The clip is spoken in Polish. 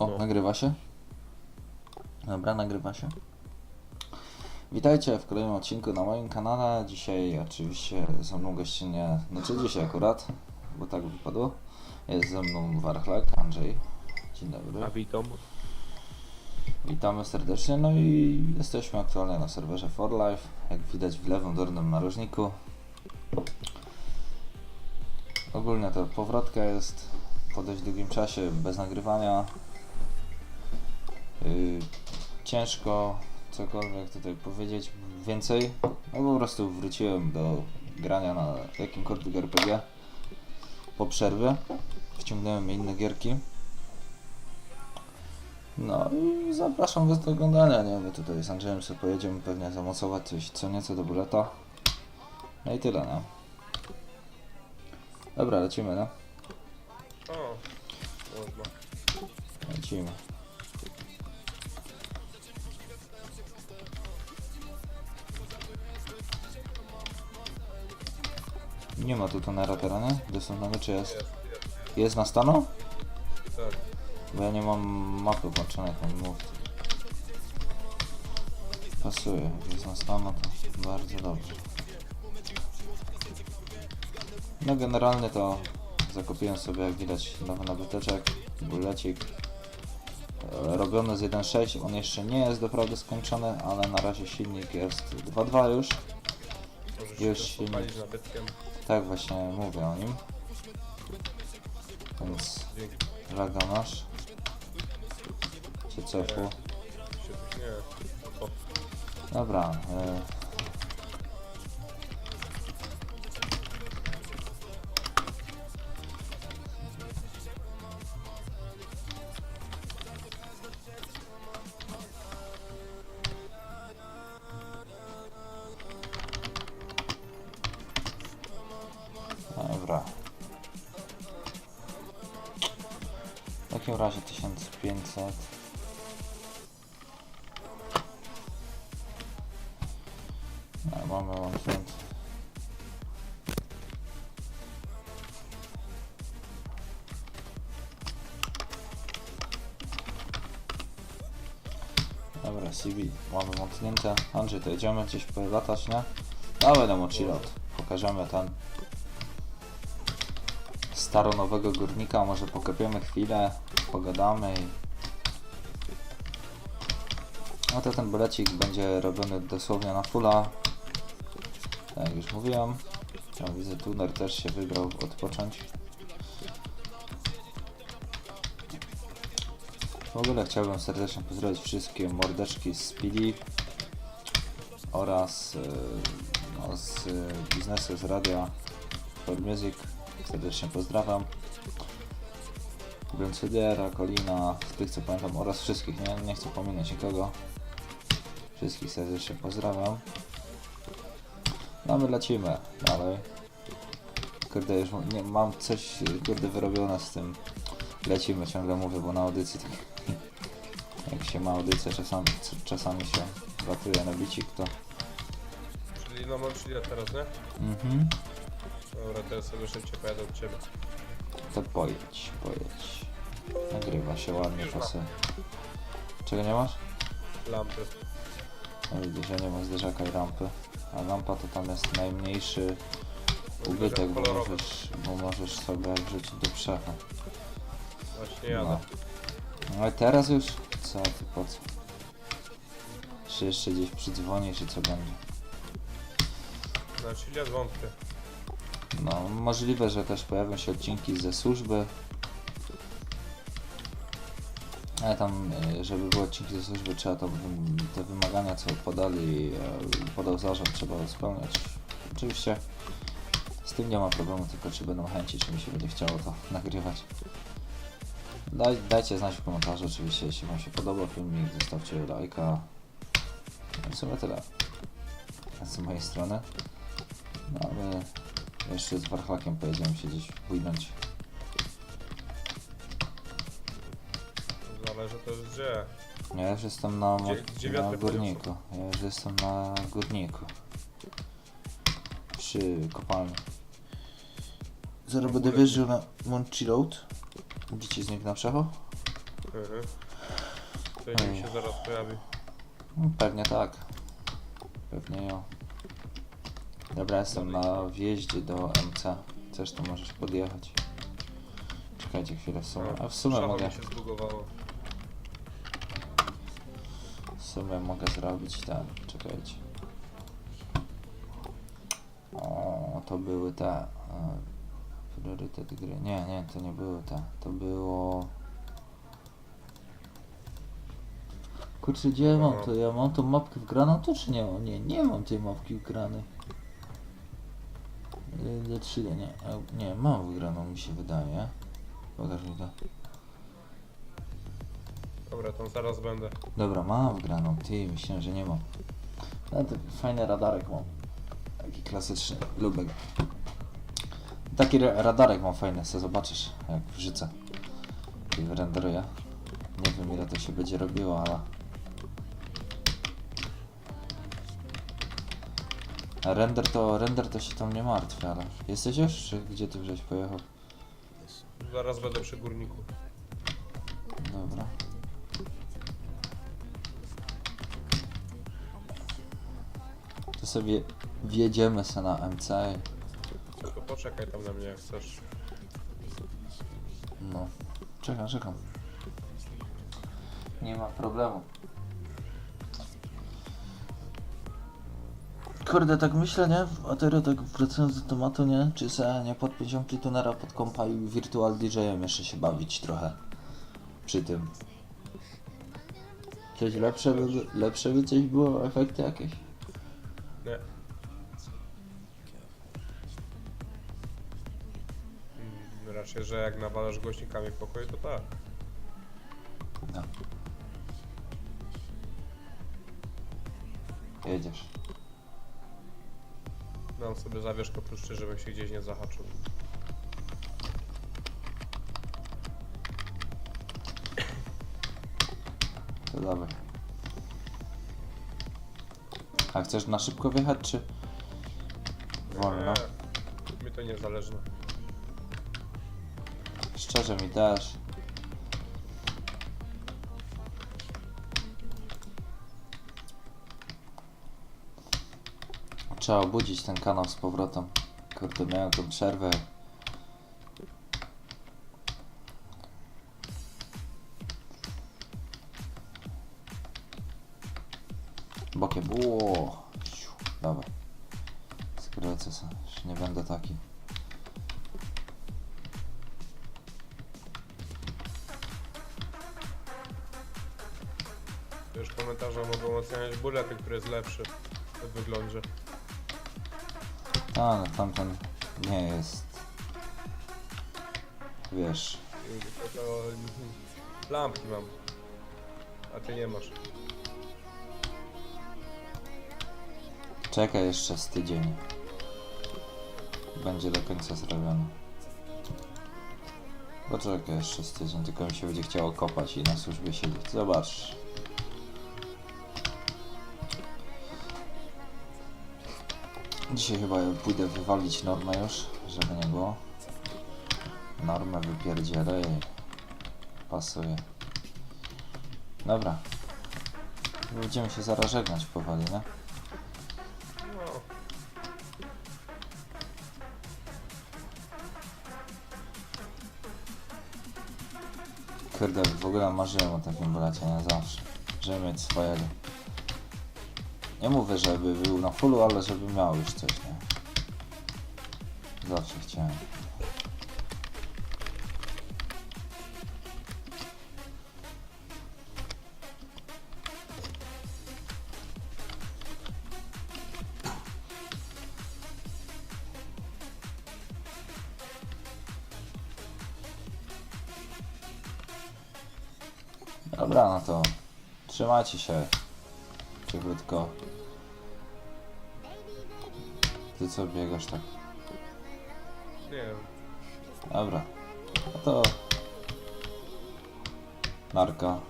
O, No. nagrywa się? Dobra, nagrywa się. Witajcie w kolejnym odcinku na moim kanale. Dzisiaj oczywiście ze mną gościnnie, znaczy dzisiaj akurat, bo tak wypadło. Jest ze mną Warchlak, Andrzej. Dzień dobry. A witam. Witamy serdecznie, no i jesteśmy aktualnie na serwerze For Life, jak widać w lewym dolnym narożniku. Ogólnie to powrotka jest po dość długim czasie, bez nagrywania. Yy, ciężko cokolwiek tutaj powiedzieć więcej, no po prostu wróciłem do grania na jakimkolwiek RPG po przerwie. Wciągnąłem inne gierki. No i zapraszam Was do oglądania, nie? My tutaj z Andrzejem sobie pojedziemy pewnie zamocować coś co nieco do buleta. No i tyle, no. Dobra, lecimy, no. O. Lecimy. Nie ma tu tunera teraz, nie? Dostępnego czy jest? Jest, jest. Jest na stanu? Tak. Bo ja nie mam mapy włączonej, tam mów. Pasuje, jak jest na stanu to bardzo dobrze. No generalnie to zakupiłem sobie jak widać nowy nabyteczek, bulecik. E, Robiony z 1.6, on jeszcze nie jest doprawdy skończony, ale na razie silnik jest 2.2 już. Możesz Już się się nie- pochwalić nabytkiem. Tak właśnie mówię o nim. Więc laga masz. Czy Dobra. E... Dobra. W takim razie 1500. No, mamy łącznik. Dobra, CV mamy włącznięte. Andrzej, to jedziemy gdzieś polatać, nie? Dawaj na mochilot. Pokażemy ten staronowego górnika. Może pokopiemy chwilę, pogadamy i no to ten bulecik będzie robiony dosłownie na fulla. Tak jak już mówiłem. Ja widzę tuner też się wybrał odpocząć. W ogóle chciałbym serdecznie pozdrowić wszystkie mordeczki z Speedy oraz yy, no, z yy, biznesu, z radia For Music. Serdecznie pozdrawiam. Bruncydiera, Kolina, z tych co pamiętam oraz wszystkich, nie, nie chcę pominąć nikogo. Wszystkich serdecznie pozdrawiam. No my lecimy dalej. Kurde, już nie, mam coś kurde wyrobione z tym. Lecimy, ciągle mówię, bo na audycji tak, jak się ma audycję, czasami, czasami się latuje na bicik, to czyli na Montreal teraz, nie? mhm, Dobra, teraz sobie szybciej pojadę od ciebie. to pojedź, pojedź. Nagrywa się ładnie, mam. pasuje. Czego nie masz? Lampy. No widzisz, że nie ma zderzaka i rampy. A lampa to tam jest najmniejszy ubytek, bo kolorowy. możesz, bo możesz sobie wrzucić do przecha. Właśnie jadę. No. no ale teraz już? Co ty, po co? Czy jeszcze gdzieś przydzwonisz czy co będzie? Na Chile wątpię. No, możliwe, że też pojawią się odcinki ze służby. Ale tam, e, żeby były odcinki ze służby, trzeba to, te wymagania, co podali, e, podał zarząd, trzeba spełniać. Oczywiście z tym nie ma problemu, tylko czy będą chęci, czy mi się będzie chciało to nagrywać. Daj, dajcie znać w komentarzu oczywiście, jeśli Wam się podoba filmik, zostawcie lajka. No W sumie tyle. Z mojej strony. No a my jeszcze z Warchlakiem pojedziemy się gdzieś pójść. Zależy też gdzie. Ja już jestem na, mo- Gdzie- gdzie na wiatry górniku. Ja już jestem na górniku. Przy kopalni. Zaraz będę wjeżdżał na Monchy Road. Widzicie znik na przecho? Mhm. To mi się zaraz pojawi. No, Pewnie tak. Pewnie ja. Dobra, jestem na wjeździe do MC. Chcesz, to możesz podjechać. Czekajcie chwilę w sumie. A w sumie Szafa mogę, mi się zbugowało. w sumie mogę zrobić tak. Czekajcie. O, to były te. e, Priorytety gry. Nie, nie, to nie były te. To było. Kurczę, gdzie ja mam to? Ja mam tą mapkę wgraną tu czy nie mam? Nie, nie mam tej mapki wgranej. Y, D3, nie, nie, mam wgraną mi się wydaje. Pokaż mi to. Dobra, tam zaraz będę. Dobra, mam wgraną, ty, myślałem, że nie mam. No to fajny radarek mam. Taki klasyczny, lubię go. Taki ra- radarek mam fajny, co zobaczysz, jak wrzucę. I renderuję. Nie wiem ile to się będzie robiło, ale... A render to, render to się tam nie martwi, ale... Jesteś już, czy gdzie ty żeś pojechał? Zaraz będę przy górniku. Dobra. To sobie wjedziemy se na MC. To poczekaj tam na mnie jak chcesz. No. Czekam, czekam. Nie ma problemu. Kurde, tak myślę, nie? A teraz tak wracając do tematu, nie? Czy se nie podpiąć amplitunera pod kompa i Virtual DJ-em jeszcze się bawić trochę. Przy tym. Coś lepsze by, lepsze by coś było, efekty jakieś. Nie. Mm, Raczej, że jak nawalasz głośnikami w pokoju, to tak. No. Jedziesz. Dam sobie zawieszkę puszczy, żebym się gdzieś nie zahaczył. To dawaj. A chcesz na szybko wjechać, czy wolno? Nie, mi to niezależne. Szczerze mi też. Trzeba obudzić ten kanał z powrotem. Kurde, miałem tą przerwę. Bokiem. Ło. Dobra. Skrócę sobie. Już nie będę taki. Wiesz, komentarze mogą oceniać bulety, który jest lepszy w wyglądzie. A, no tamten nie jest. Wiesz, To, lampki mam. A ty nie masz. czekaj jeszcze z tydzień. Będzie do końca zrobiony. Poczekaj jeszcze z tydzień, tylko mi się będzie chciało kopać i na służbie siedzieć. Zobacz. Dzisiaj chyba pójdę wywalić normę już, żeby nie było. Normę wypierdzielę i pasuje. Dobra. Będziemy się zaraz żegnać powoli, nie? Kurde, w ogóle marzyłem o takim wylecie, nie zawsze. Żeby mieć swojego. Nie mówię, żeby był na fullu, ale żeby miał już coś, nie? Zawsze chciałem. Dobra, no to trzymajcie się. Cieplutko. Ty co biegasz tak? nie wiem. Dobra. No to... Narka.